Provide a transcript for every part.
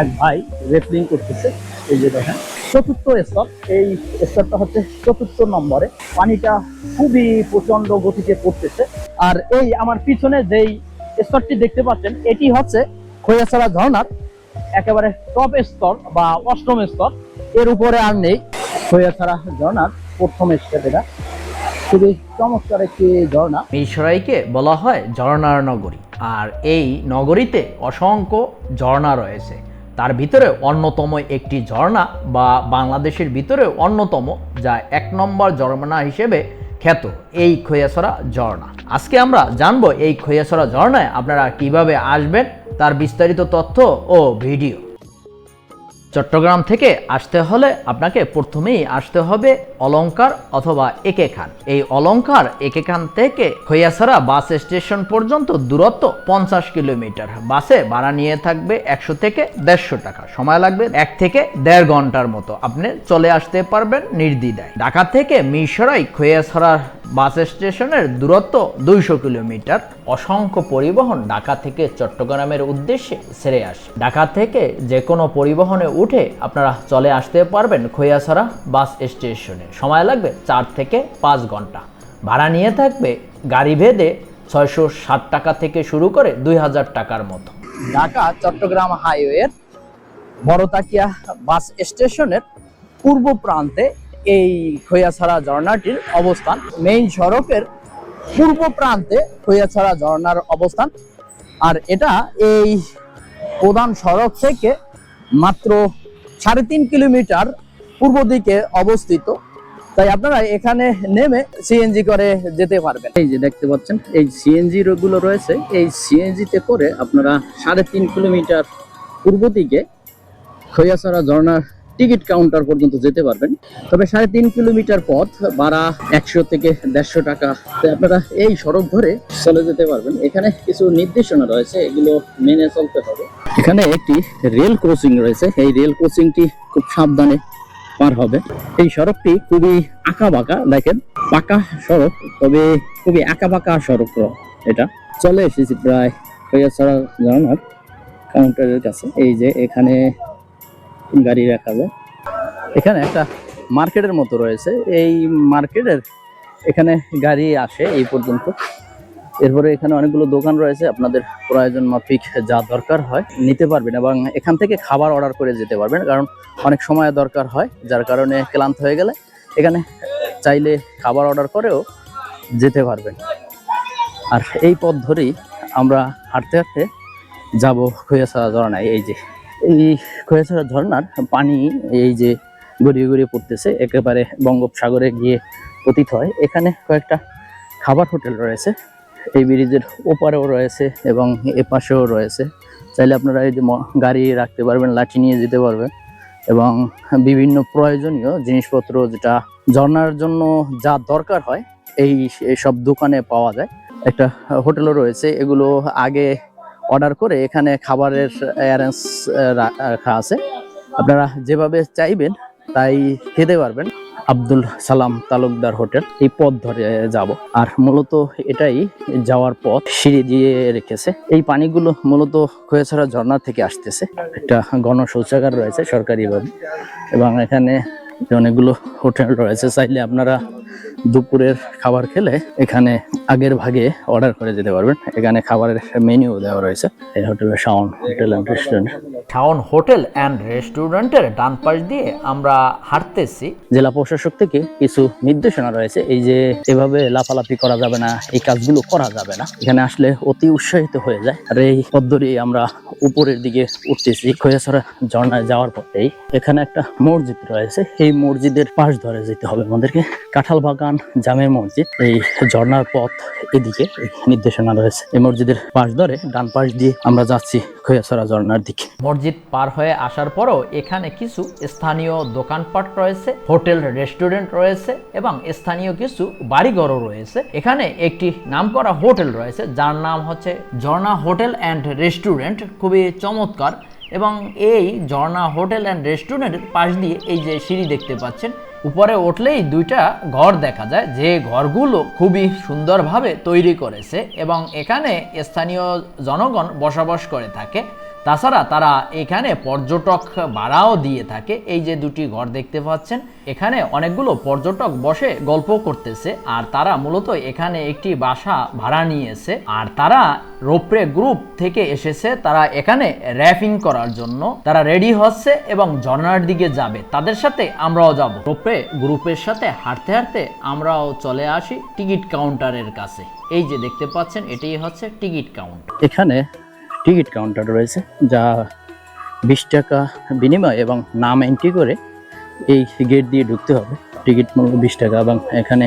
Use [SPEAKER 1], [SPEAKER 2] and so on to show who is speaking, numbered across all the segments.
[SPEAKER 1] এক ভাই রেসলিং করতেছে। এই যে দেখেন, চতুর্থ স্তর। এই স্তরটা হচ্ছে চতুর্থ নম্বরে। পানিটা খুবই প্রচণ্ড গতিতে পড়তেছে। আর এই আমার পিছনে যেই স্তরটি দেখতে পাচ্ছেন, এটি হচ্ছে খৈয়াছড়া ঝর্ণার একেবারে টপ স্তর বা অষ্টম স্তর। এর উপরে আর নেই খৈয়াছড়া ঝর্ণার প্রথম স্তর এটা। খুবই চমৎকার একটি ঝর্ণা।
[SPEAKER 2] মিশরাইকে বলা হয় ঝর্ণার নগরী। আর এই নগরীতে অসংখ্য ঝর্ণা রয়েছে। তার ভিতরে অন্যতম একটি ঝর্ণা বা বাংলাদেশের ভিতরে অন্যতম, যা এক নম্বর ঝর্ণা হিসেবে খ্যাত, এই খৈয়াছড়া ঝর্ণা। আজকে আমরা জানব এই খৈয়াছড়া ঝর্ণায় আপনারা কীভাবে আসবেন, তার বিস্তারিত তথ্য ও ভিডিও। চট্টগ্রাম থেকে আসতে হলে আপনাকে প্রথমেই আসতে হবে অলঙ্কার অথবা একে খান এই অলঙ্কার একে খান থেকে খৈয়াছড়া বাস স্টেশন পর্যন্ত দূরত্ব পঞ্চাশ কিলোমিটার। বাসে ভাড়া নিয়ে থাকবে একশো থেকে দেড়শো টাকা। সময় লাগবে এক থেকে দেড় ঘণ্টার মতো। আপনি চলে আসতে পারবেন নির্দ্বিধায়। ঢাকা থেকে মিশরাই খৈয়াছড়ার বাস স্টেশনের দূরত্ব দুইশো কিলোমিটার। অসংখ্য পরিবহন ঢাকা থেকে চট্টগ্রামের উদ্দেশ্যে ছেড়ে আসে। ঢাকা থেকে যে কোনো পরিবহনে উঠে আপনারা চলে আসতে পারবেন খৈয়াছড়া বাস স্টেশনে। সময় লাগবে চার থেকে পাঁচ ঘণ্টা। ভাড়া নিয়ে থাকবে গাড়ি ভেদে ছয়শো ষাট টাকা থেকে শুরু করে দুই হাজার টাকার মতো।
[SPEAKER 1] ঢাকা চট্টগ্রাম হাইওয়ের বড়তাকিয়া বাস স্টেশনের পূর্ব প্রান্তে এই খৈয়াছড়া ঝর্ণাটির অবস্থান। মেইন সড়কের পূর্ব প্রান্তে খৈয়াছড়া ঝর্ণার অবস্থান। আর এটা এই প্রধান সড়ক থেকে মাত্র সাড়ে তিন কিলোমিটার পূর্ব দিকে অবস্থিত। তাই আপনারা এখানে নেমে সিএনজি করে যেতে পারবেন। এই যে দেখতে পাচ্ছেন, এই সিএনজি গুলো রয়েছে। এই সিএনজি তে করে আপনারা সাড়ে তিন কিলোমিটার পূর্ব দিকে খৈয়াছড়া ঝর্ণার টিকিট কাউন্টার পর্যন্ত যেতে পারবেন। তবে সাড়ে তিন কিলোমিটার পথ, ভাড়া একশো থেকে দেড়শো টাকা। আপনারা এই সড়ক ধরে চলে যেতে পারবেন। এখানে কিছু নির্দেশনা রয়েছে, এগুলো মেনে চলতে হবে। এখানে একটি রেল ক্রসিং রয়েছে। এই রেল ক্রসিংটি খুব সাবধানে পার হবে। এই সড়কটি খুবই আঁকা বাঁকা দেখেন, পাকা সড়ক, তবে খুবই আঁকা বাঁকা সড়ক এটা। চলে এসেছি প্রায় খৈয়াছড়া ঝর্ণার কাউন্টারের কাছে। এই যে এখানে গাড়ি রাখা যায়। এখানে একটা মার্কেটের মতো রয়েছে। এই মার্কেটের এখানে গাড়ি আসে এই পর্যন্ত। এরপরে এখানে অনেকগুলো দোকান রয়েছে। আপনাদের প্রয়োজন মাফিক যা দরকার হয় নিতে পারবেন এবং এখান থেকে খাবার অর্ডার করে যেতে পারবেন। কারণ অনেক সময় দরকার হয়, যার কারণে ক্লান্ত হয়ে গেলে এখানে চাইলে খাবার অর্ডার করেও যেতে পারবেন। আর এই পথ ধরেই আমরা হাঁটতে হাঁটতে যাব খৈয়াছড়া ঝর্ণায় এই যে এই খৈয়াছড়া ঝর্ণার পানি এই যে গড়িয়ে গড়িয়ে পড়তেছে, একেবারে বঙ্গোপসাগরে গিয়ে পতিত হয়। এখানে কয়েকটা খাবার হোটেল রয়েছে, এই ব্রিজের ওপারেও রয়েছে এবং এপাশেও রয়েছে। চাইলে আপনারা এই যে গাড়ি রাখতে পারবেন, লাঠি নিয়ে যেতে পারবেন এবং বিভিন্ন প্রয়োজনীয় জিনিসপত্র যেটা ঝর্নার জন্য যা দরকার হয়, এই সব দোকানে পাওয়া যায়। একটা হোটেলও রয়েছে, এগুলো আগে অর্ডার করে এখানে খাবারের অ্যারেঞ্জ রাখা আছে। আপনারা যেভাবে চাইবেন তাই খেতে পারবেন। আব্দুল সালাম তালুকদার হোটেল, এই পথ ধরে যাব। আর মূলত এটাই যাওয়ার পথ, সিঁড়ি দিয়ে রেখেছে। এই পানিগুলো মূলত খোয়াছড়া ঝর্ণা থেকে আসতেছে। একটা গণ শৌচাগার রয়েছে সরকারিভাবে। এবং এখানে অনেকগুলো হোটেল রয়েছে চাইলে আপনারা দুপুরের খাবার খেলে এখানে আগের ভাগে অর্ডার করে যেতে পারবেন। এখানে খাবারের মেনিউ দেওয়া রয়েছে এই হোটেলের sound hotel and restaurant.
[SPEAKER 2] Shaon hotel and রেস্টুরেন্টের ডান পাশ দিয়ে আমরা হাঁটতেছি।
[SPEAKER 1] জেলা প্রশাসক থেকে কিছু নির্দেশনা রয়েছে এই যে এভাবে লাফালাফি করা যাবে না এই কাজগুলো করা যাবে না। এখানে আসলে অতি উৎসাহিত হয়ে যায় আর এই পদ্ধতি আমরা উপরের দিকে উঠতেছি খৈয়াছড়া ঝর্ণায় যাওয়ার পথেই। এখানে একটা মসজিদ রয়েছে এই মসজিদের পাশ ধরে যেতে হবে আমাদেরকে। কাঁঠাল বাগান জামে মসজিদ, এই ঝর্ণার পথ এদিকে নির্দেশনা রয়েছে। এই মসজিদের পাশ ধরে ডান পাশ দিয়ে আমরা যাচ্ছি খৈয়াছড়া ঝর্ণার দিকে।
[SPEAKER 2] মসজিদ পার হয়ে আসার পরও এখানে কিছু স্থানীয় দোকানপাট রয়েছে, হোটেল, রেস্টুরেন্ট রয়েছে এবং স্থানীয় কিছু বাড়িঘরও রয়েছে। এখানে একটি নামকরা হোটেল রয়েছে, যার নাম হচ্ছে ঝর্ণা হোটেল অ্যান্ড রেস্টুরেন্ট। খুবই চমৎকার। এবং এই ঝর্ণা হোটেল অ্যান্ড রেস্টুরেন্টের পাশ দিয়ে এই যে সিঁড়ি দেখতে পাচ্ছেন, উপরে উঠলেই দুইটা ঘর দেখা যায়। যে ঘরগুলো খুবই সুন্দরভাবে তৈরি করেছে এবং এখানে স্থানীয় জনগণ বসবাস করে থাকে। তাছাড়া তারা এখানে পর্যটক ভাড়াও দিয়ে থাকে। এই যে দুটি ঘর দেখতে পাচ্ছেন, এখানে অনেকগুলো পর্যটক বসে গল্প করতেছে, আর তারা মূলত এখানে একটি বাসা ভাড়া নিয়েছে। আর তারা রোপরে গ্রুপ থেকে এসেছে, তারা এখানে র্যাপিং করার জন্য। তারা রেডি হচ্ছে এবং ঝর্ণার দিকে যাবে। তাদের সাথে আমরাও যাব। রোপরে গ্রুপের সাথে হাঁটতে হাঁটতে আমরাও চলে আসি টিকিট কাউন্টারের কাছে। এই যে দেখতে পাচ্ছেন, এটাই হচ্ছে টিকিট কাউন্টার।
[SPEAKER 1] এখানে টিকিট কাউন্টার রয়েছে, যা বিশ টাকা বিনিময় এবং নাম এন্ট্রি করে এই গেট দিয়ে ঢুকতে হবে। টিকিট মূল্য বিশ টাকা এবং এখানে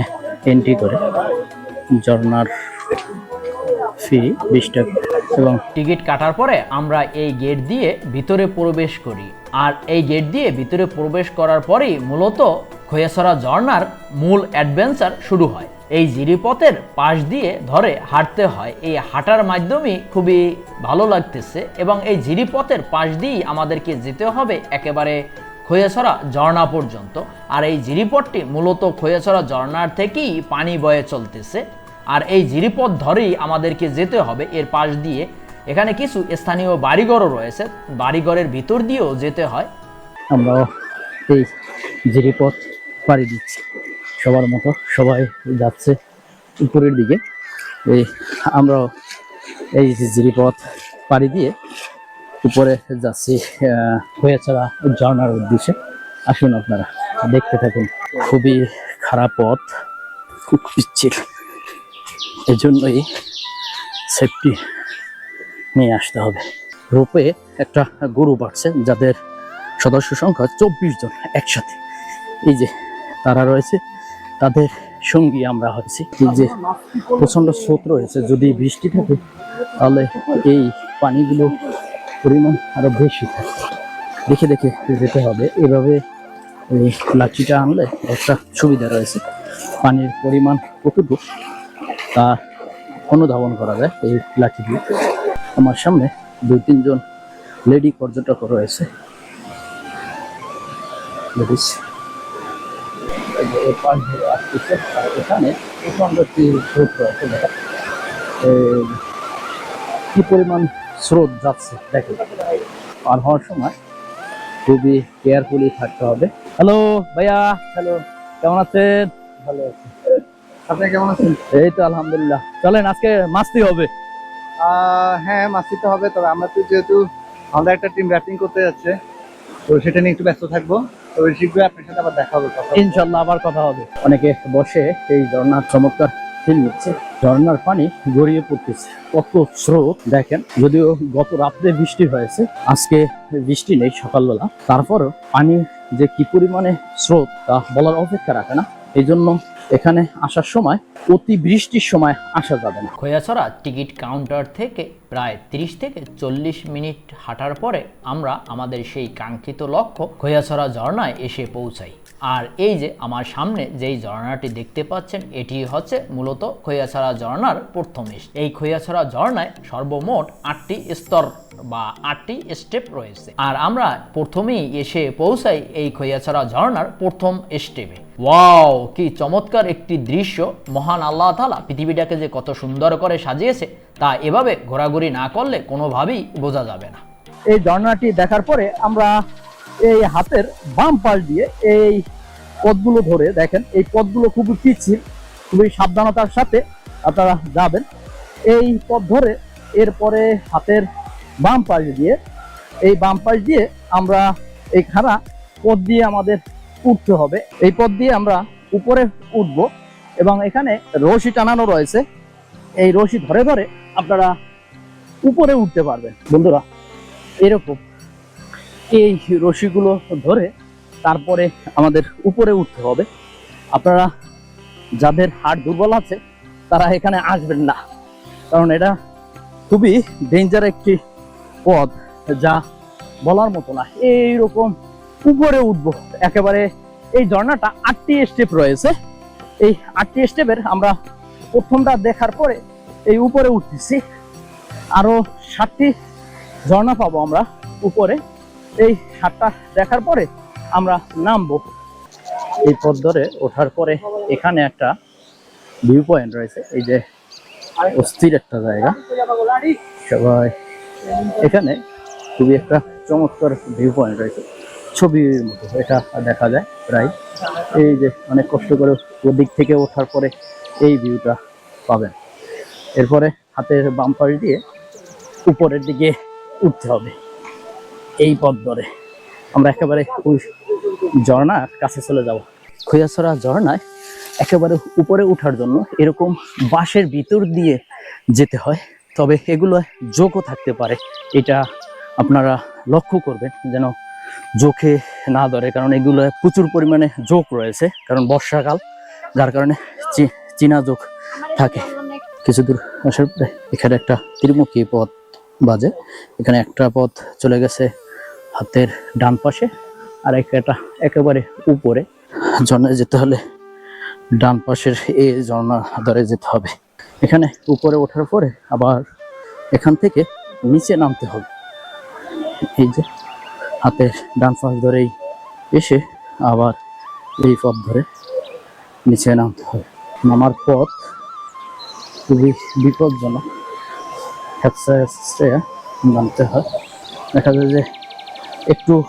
[SPEAKER 1] এন্ট্রি করে ঝর্নার ফি বিশ টাকা। এবং
[SPEAKER 2] টিকিট কাটার পরে আমরা এই গেট দিয়ে ভিতরে প্রবেশ করি। আর এই গেট দিয়ে ভিতরে প্রবেশ করার পরেই মূলত খোয়াছড়া ঝর্ণার মূল অ্যাডভেঞ্চার শুরু হয়। এই জিরিপথের পাশ দিয়ে ধরে হাঁটতে হয়। এই হাঁটার মাধ্যমে খুবই ভালো লাগতেছে এবং এই জিরিপথের পাশ দিয়েই আমাদেরকে যেতে হবে একেবারে খোয়াছড়া ঝর্ণা পর্যন্ত। আর এই জিরিপথটি মূলত খোয়াছড়া ঝর্ণার থেকেই পানি বয়ে চলতেছে। আর এই জিরিপথ ধরেই আমাদেরকে যেতে হবে এর পাশ দিয়ে। এখানে কিছু স্থানীয় বাড়িঘরও রয়েছে। বাড়িঘরের ভিতর দিয়েও যেতে হয়।
[SPEAKER 1] আমরাও এই জিরিপথ পাড়ি দিচ্ছি। সবার মতো সবাই যাচ্ছে উপরের দিকে। এই আমরাও এই জিরিপথ পাড়ি দিয়ে উপরে যাচ্ছি হয়েছাড়া ঝর্ণার উদ্দেশ্যে। আসুন আপনারা, দেখতে থাকুন। খুবই খারাপ পথ, খুব পিচ্ছিল। এজন্যই সেফটি নিয়ে আসতে হবে। রূপে একটা গরু বাড়ছে যাদের সদস্য সংখ্যা চব্বিশ জন একসাথে। এই যে তারা রয়েছে তাদের সঙ্গী আমরা হয়েছি। যে প্রচণ্ড স্রোত রয়েছে, যদি বৃষ্টি থাকে, তাহলে এই পানিগুলো পরিমাণ আরও বেশি থাকে। দেখে দেখে যেতে হবে। এভাবে এই লাঠিটা আনলে একটা সুবিধা রয়েছে। পানির পরিমাণ কতটুকু, তা অনুধাবন করা যায় এই লাঠি দিয়ে। আমার সামনে দুই, তিনজন লেডি পর্যটক রয়েছে। লেডিস পাশ ধরে আসতেছে আর এখানে প্রচণ্ড একটি স্রোত রয়েছে দেখা কি পরিমাণ স্রোত যাচ্ছে দেখে পার হওয়ার সময় খুবই কেয়ারফুলি থাকতে হবে হ্যালো ভাইয়া। হ্যালো কেমন আছেন? ভালো আছি
[SPEAKER 3] আপনি কেমন আছেন?
[SPEAKER 1] এই তো আলহামদুলিল্লাহ। চলেন আজকে মাস্তি হবে।
[SPEAKER 3] আহ, হ্যাঁ হবে তবে আমরা তো যেহেতু আমাদের একটা টিম র্যাপিং করতে যাচ্ছে তো সেটা নিয়ে একটু ব্যস্ত থাকব। আবার দেখা হবে
[SPEAKER 1] ইনশাল্লাহ আবার কথা হবে। অনেকে বসে এই ঝর্ণার চমৎকার ফিল নিচ্ছে। ঝর্ণার পানি গড়িয়ে পড়তেছে। কত স্রোত, দেখেন, যদিও গত রাত্রে বৃষ্টি হয়েছে, আজকে বৃষ্টি নেই সকালবেলা। তারপরও পানি যে কি পরিমাণে স্রোত, তা বলার অপেক্ষা রাখে না। এই জন্য এখানে আসার সময় অতি বৃষ্টির সময় আসা যাবে না।
[SPEAKER 2] খোয়াছড়া টিকিট কাউন্টার থেকে প্রায় 30 থেকে চল্লিশ মিনিট হাঁটার পরে আমরা আমাদের সেই কাঙ্ক্ষিত লক্ষ্য খোয়াছড়া ঝর্ণায় এসে পৌঁছাই। আর এই যে আমার সামনে যেই ঝর্ণাটি দেখতে পাচ্ছেন, এটি হচ্ছে মূলত খৈয়াছড়া ঝর্ণার প্রথম এই খৈয়াছড়া ঝর্ণায় সর্বমোট আটটি স্তর বা আটটি স্টেপ রয়েছে। আর আমরা প্রথমেই এসে পৌঁছাই এই খৈয়াছড়া ঝর্ণার প্রথম স্টেপে। ওয়াও, কি চমৎকার একটি দৃশ্য! মহান আল্লাহ তাআলা পৃথিবীটাকে যে কত সুন্দর করে সাজিয়েছে, তা এভাবে ঘোরাঘুরি না করলে কোনোভাবেই বোঝা যাবে না।
[SPEAKER 1] এই ঝর্ণাটি দেখার পরে আমরা এই হাতের বাম পাশ দিয়ে এই পথগুলো ধরে দেখেন, এই পথগুলো খুবই পিচ্ছিল, খুবই সাবধানতার সাথে আপনারা যাবেন। এই পথ ধরে এরপরে হাতের বাম পাশ দিয়ে, এই বাম পাশ দিয়ে আমরা এই খাড়া পথ দিয়ে আমাদের উঠতে হবে। এই পথ দিয়ে আমরা উপরে উঠবো এবং এখানে রশি টানানো রয়েছে। এই রশি ধরে ধরে আপনারা উপরে উঠতে পারবেন। বন্ধুরা, এরকম। এই রশিগুলো ধরে তারপরে আমাদের উপরে উঠতে হবে। আপনারা যাদের হাড় দুর্বল আছে, তারা এখানে আসবেন না। কারণ এটা খুবই ডেঞ্জার একটি পথ যা বলার মতো না। এইরকম উপরে উঠবো। একেবারে এই ঝর্ণাটা আটটি স্টেপ রয়েছে। এই আটটি স্টেপের আমরা প্রথমটা দেখার পরে এই উপরে উঠতেছি। আরও ষাটটি ঝর্ণা পাবো আমরা উপরে। এই সাতটা দেখার পরে আমরা নামবো। এই পথ ধরে ওঠার পরে এখানে একটা ভিউ পয়েন্ট রয়েছে। এই যে অস্থির একটা জায়গা। সবাই এখানে খুবই একটা চমৎকার ভিউ পয়েন্ট রয়েছে। ছবির মতো এটা দেখা যায় প্রায়। এই যে অনেক কষ্ট করে ওদিক থেকে ওঠার পরে এই ভিউটা পাবেন। এরপরে হাতের বাম পাশ দিয়ে উপরের দিকে উঠতে হবে। এই পথ ধরে। আমরা একেবারে ওই ঝর্ণার কাছে চলে যাব। খৈয়াছড়া ঝর্ণায় একেবারে উপরে ওঠার জন্য এরকম বাঁশের ভিতর দিয়ে যেতে হয়। তবে এগুলো যোগও থাকতে পারে। এটা আপনারা লক্ষ্য করবেন যেন চোখে না ধরে, কারণ এগুলো প্রচুর পরিমাণে জোক রয়েছে, কারণ বর্ষাকাল, যার কারণে চীনা যোগ থাকে। কিছু দূর আসার পরে এখানে একটা ত্রিমুখী পথ বাজে। এখানে একটা পথ চলে গেছে হাতের ডান পাশে আর একটা একেবারে উপরে ঝর্ণায় যেতে হলে ডান পাশের এই ঝর্ণা ধরে যেতে হবে। এখানে উপরে ওঠার পরে আবার এখান থেকে নিচে নামতে হবে। এই যে হাতের ডান পাশ ধরেই এসে আবার এই পথ ধরে নিচে নামতে হবে। নামার পথ খুবই বিপজ্জনক। হ্যাপসা নামতে হয়। দেখা যায় যে একটু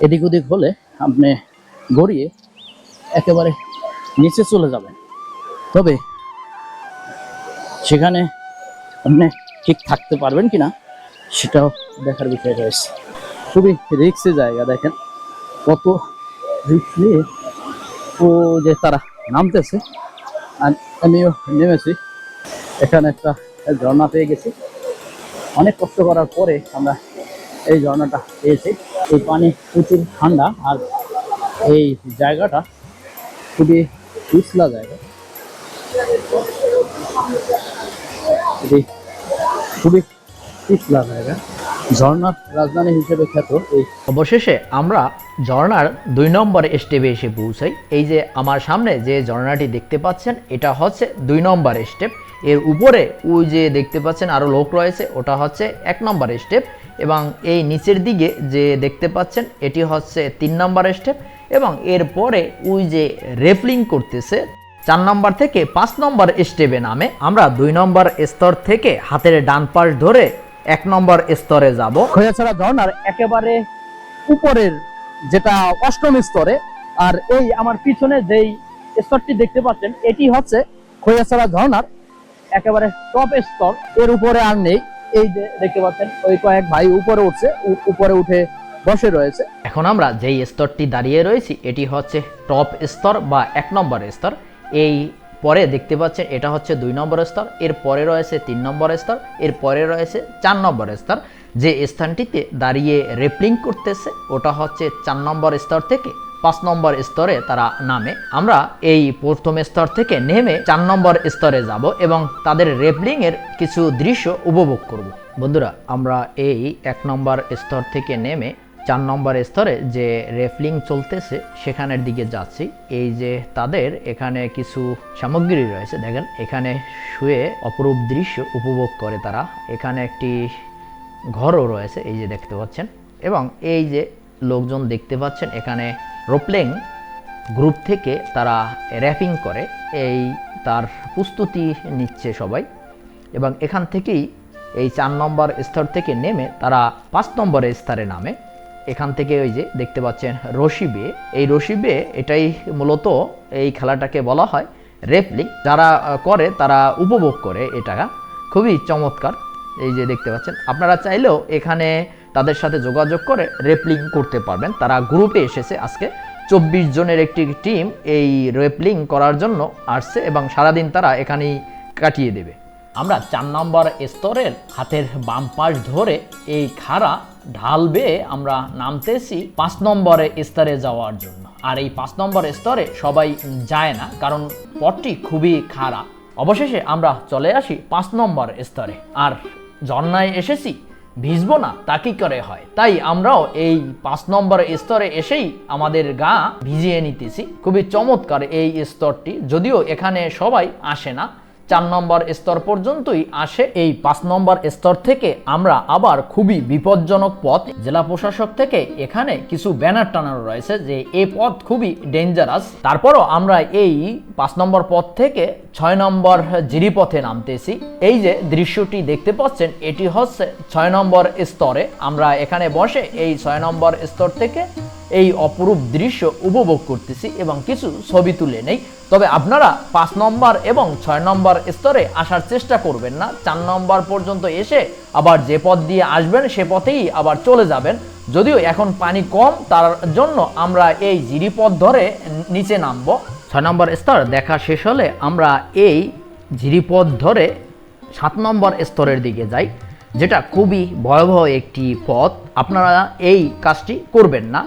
[SPEAKER 1] এদিক ওদিক হলে আপনি গড়িয়ে একেবারে নিচে চলে যাবেন। তবে সেখানে আপনি ঠিক থাকতে পারবেন কিনা সেটাও দেখার বিষয় রয়েছে। খুবই রিক্সি জায়গা দেখেন। কত রিক্স নিয়ে ও যে তারা নামতেছে। আর আমিও নেমেছি। এখানে একটা ঝর্ণা পেয়ে গেছি। অনেক কষ্ট করার পরে আমরা এই ঝর্ণাটা পেয়েছি। এই পানি প্রচুর ঠান্ডা আর এই জায়গাটা খুবই পিছলা জায়গা। খুবই পিছলা জায়গা। ঝর্ণার রাজধানী হিসেবে খ্যাত এই
[SPEAKER 2] অবশেষে আমরা ঝর্ণার দুই নম্বর স্টেপে এসে পৌঁছাই। এই যে আমার সামনে যে ঝর্ণাটি দেখতে পাচ্ছেন, এটা হচ্ছে দুই নম্বর স্টেপ। এর উপরে ওই যে দেখতে পাচ্ছেন আরও লোক রয়েছে, ওটা হচ্ছে এক নম্বর স্টেপ। এবং এই নিচের দিকে যে দেখতে পাচ্ছেন, এটি হচ্ছে তিন নম্বর স্টেপ এবং এরপরে ওই যে রেফলিং করতেছে, চার নম্বর থেকে পাঁচ নম্বর স্টেপে নামে। আমরা দুই নম্বর স্তর থেকে হাতের ডান পাশ ধরে এক নম্বর স্তরে যাব।
[SPEAKER 1] খৈয়াছড়া ঝর্ণার একেবারে উপরের যেটা অষ্টম স্তরে, আর এই আমার পিছনে যেই স্তরটি দেখতে পাচ্ছেন, এটি হচ্ছে খৈয়াছড়া ঝর্ণার একেবারে টপ স্তর। এর উপরে আর নেই। এই যে দেখতে পাচ্ছেন, ওই কয়েক ভাই উপরে উঠছে উপরে উঠে বসে রয়েছে।
[SPEAKER 2] এখন আমরা যেই স্তরটি দাঁড়িয়ে রয়েছি, এটি হচ্ছে টপ স্তর বা এক নম্বর স্তর। এই পরে দেখতে পাচ্ছেন, এটা হচ্ছে দুই নম্বর স্তর, এর পরে রয়েছে তিন নম্বর স্তর, এর পরে রয়েছে চার নম্বর স্তর। যে স্থানটিতে দাঁড়িয়ে রেপলিং করতেছে, ওটা হচ্ছে চার নম্বর স্তর থেকে পাঁচ নম্বর স্তরে তারা নামে। আমরা এই প্রথম স্তর থেকে নেমে চার নম্বর স্তরে যাব এবং তাদের রেপলিং এর কিছু দৃশ্য উপভোগ করব। বন্ধুরা, আমরা এই এক নম্বর স্তর থেকে নেমে চার নম্বর স্তরে যে রেফলিং চলতেছে সেখানের দিকে যাচ্ছি। এই যে তাদের এখানে কিছু সামগ্রী রয়েছে, দেখেন, এখানে শুয়ে অপরূপ দৃশ্য উপভোগ করে তারা। এখানে একটি ঘরও রয়েছে, এই যে দেখতে পাচ্ছেন। এবং এই যে লোকজন দেখতে পাচ্ছেন, এখানে রোপ্লেং গ্রুপ থেকে তারা র্যাপিং করে, এই তার প্রস্তুতি নিচ্ছে সবাই। এবং এখান থেকেই এই চার নম্বর স্তর থেকে নেমে তারা পাঁচ নম্বরের স্তরে নামে। এখান থেকে ওই যে দেখতে পাচ্ছেন রশি বিয়ে এই রশি বিয়ে এটাই মূলত এই খেলাটাকে বলা হয় রেপলিং যারা করে তারা উপভোগ করে এটা খুবই চমৎকার। এই যে দেখতে পাচ্ছেন, আপনারা চাইলেও এখানে তাদের সাথে যোগাযোগ করে রেপলিং করতে পারবেন। তারা গ্রুপে এসেছে আজকে। চব্বিশ জনের একটি টিম এই রেপলিং করার জন্য আসছে এবং সারাদিন তারা এখানেই কাটিয়ে দেবে। আমরা চার নম্বর স্তরের হাতের বাম পাশ ধরে এই খাড়া ঢাল বেয়ে আমরা নামতেছি পাঁচ নম্বরে স্তরে যাওয়ার জন্য। আর এই পাঁচ নম্বর স্তরে সবাই যায় না, কারণ পথটি খুবই খাড়া। অবশেষে আমরা চলে আসি পাঁচ নম্বর স্তরে। আর ঝর্ণায় এসেছি ভিজবো না, তা কি করে হয়? তাই আমরাও এই পাঁচ নম্বর স্তরে এসেই আমাদের গা ভিজিয়ে নিতেছি। খুবই চমৎকার এই স্তরটি, যদিও এখানে সবাই আসে না। চার নম্বর স্তর পর্যন্তই আসে এই পাঁচ নম্বর স্তর থেকে আমরা আবার খুবই বিপজ্জনক পথ জেলা প্রশাসক থেকে এখানে কিছু ব্যানার টানানো রয়েছে যে এই পথ খুবই ডেঞ্জারাস তারপরও আমরা এই পাঁচ নম্বর পথ থেকে ছয় নম্বর জিরিপথে নামতেছি। এই যে দৃশ্যটি দেখতে পাচ্ছেন, এটি হচ্ছে ছয় নম্বর স্তরে। আমরা এখানে বসে এই ছয় নম্বর স্তর থেকে এই অপরূপ দৃশ্য উপভোগ করতেছি এবং কিছু ছবি তুলে নেই। তবে আপনারা পাঁচ নম্বর এবং ছয় নম্বর স্তরে আসার চেষ্টা করবেন না। চার নম্বর পর্যন্ত এসে আবার যে পথ দিয়ে আসবেন, সে পথেই আবার চলে যাবেন। যদিও এখন পানি কম, তার জন্য আমরা এই জিরিপথ ধরে নিচে নামবো। ছয় নম্বর স্তর দেখা শেষ হলে আমরা এই ঝিরিপথ ধরে সাত নম্বর স্তরের দিকে যাই, যেটা খুবই ভয়াবহ একটি পথ। আপনারা এই কাজটি করবেন না।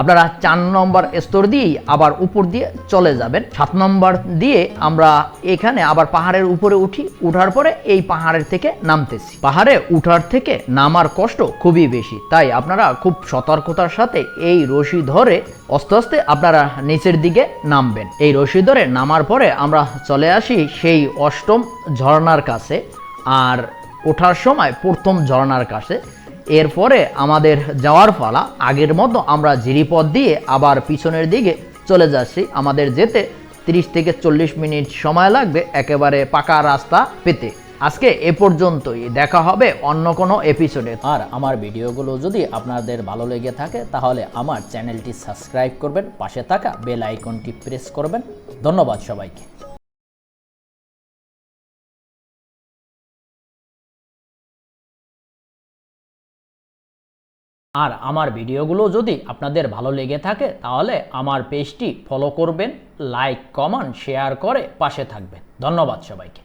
[SPEAKER 2] আপনারা চার নম্বর স্তর দিয়েই আবার উপর দিয়ে চলে যাবেন। সাত নম্বর দিয়ে আমরা এখানে আবার পাহাড়ের উপরে উঠি। উঠার পরে এই পাহাড়ের থেকে নামতেছি। পাহাড়ে উঠার থেকে নামার কষ্ট খুবই বেশি। তাই আপনারা খুব সতর্কতার সাথে এই রশি ধরে আস্তে আস্তে আপনারা নিচের দিকে নামবেন। এই রশি ধরে নামার পরে আমরা চলে আসি সেই অষ্টম ঝর্ণার কাছে। আর ওঠার সময় প্রথম ঝর্ণার কাছে। এরপরে আমাদের যাওয়ার পালা, আগের মতো আমরা জিরিপথ দিয়ে আবার পিছনের দিকে চলে যাচ্ছি। আমাদের যেতে 30 থেকে চল্লিশ মিনিট সময় লাগবে একেবারে পাকা রাস্তা পেতে। আজকে এ পর্যন্তই, দেখা হবে অন্য কোনো এপিসোডে
[SPEAKER 1] আর আমার ভিডিওগুলো যদি আপনাদের ভালো লেগে থাকে, তাহলে আমার চ্যানেলটি সাবস্ক্রাইব করবেন, পাশে থাকা বেল আইকনটি প্রেস করবেন। ধন্যবাদ সবাইকে। আর আমার ভিডিওগুলো যদি আপনাদের ভালো লেগে থাকে, তাহলে আমার পেজটি ফলো করবেন লাইক কমেন্ট শেয়ার করে পাশে থাকবেন। ধন্যবাদ সবাইকে।